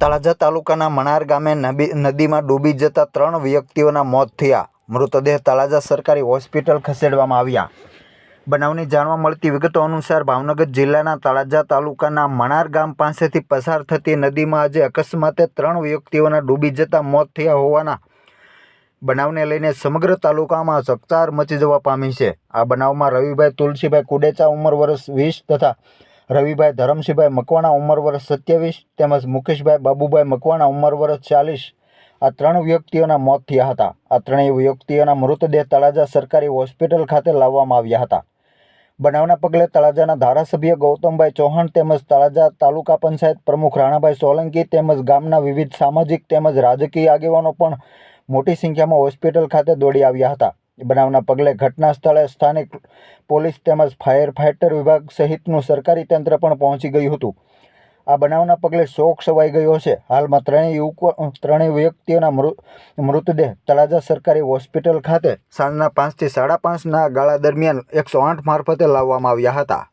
તળાજા તાલુકાના મણાર ગામે નદીમાં ડૂબી જતા ત્રણ વ્યક્તિઓના મોત થયા. મૃતદેહ તળાજા સરકારી હોસ્પિટલ ખસેડવામાં આવ્યા. બનાવની જાણવા મળતી વિગતો અનુસાર ભાવનગર જિલ્લાના તળાજા તાલુકાના મણાર ગામ પાસેથી પસાર થતી નદીમાં આજે અકસ્માતે ત્રણ વ્યક્તિઓના ડૂબી જતા મોત થયા હોવાના બનાવને લઈને સમગ્ર તાલુકામાં ચકચાર મચી જવા પામી છે. આ બનાવમાં રવિભાઈ તુલસીભાઈ કુડેચા ઉંમર વર્ષ વીસ તથા રવિભાઈ ધરમસિંહભાઈ મકવાણા ઉંમર વર્ષ સત્યાવીસ તેમજ મુકેશભાઈ બાબુભાઈ મકવાણા ઉંમર વર્ષ ચાલીસ. આ ત્રણ વ્યક્તિઓના મોત થયા હતા. આ ત્રણેય વ્યક્તિઓના મૃતદેહ તળાજા સરકારી હોસ્પિટલ ખાતે લાવવામાં આવ્યા હતા. બનાવના પગલે તળાજાના ધારાસભ્ય ગૌતમભાઈ ચૌહાણ તેમજ તળાજા તાલુકા પંચાયત પ્રમુખ રાણાભાઈ સોલંકી તેમજ ગામના વિવિધ સામાજિક તેમજ રાજકીય આગેવાનો પણ મોટી સંખ્યામાં હોસ્પિટલ ખાતે દોડી આવ્યા હતા. બનાવના પગલે ઘટના સ્થળે સ્થાનિક પોલીસ તેમજ ફાયર ફાઇટર વિભાગ સહિતનું સરકારી તંત્ર પણ પહોંચી ગયું હતું. આ બનાવના પગલે શોક સવાઈ ગયો છે. હાલમાં ત્રણેય યુવકો, ત્રણેય વ્યક્તિઓના મૃતદેહ તળાજા સરકારી હોસ્પિટલ ખાતે સાંજના પાંચથી સાડા પાંચના ગાળા દરમિયાન એકસો આઠ મારફતે લાવવામાં આવ્યા હતા.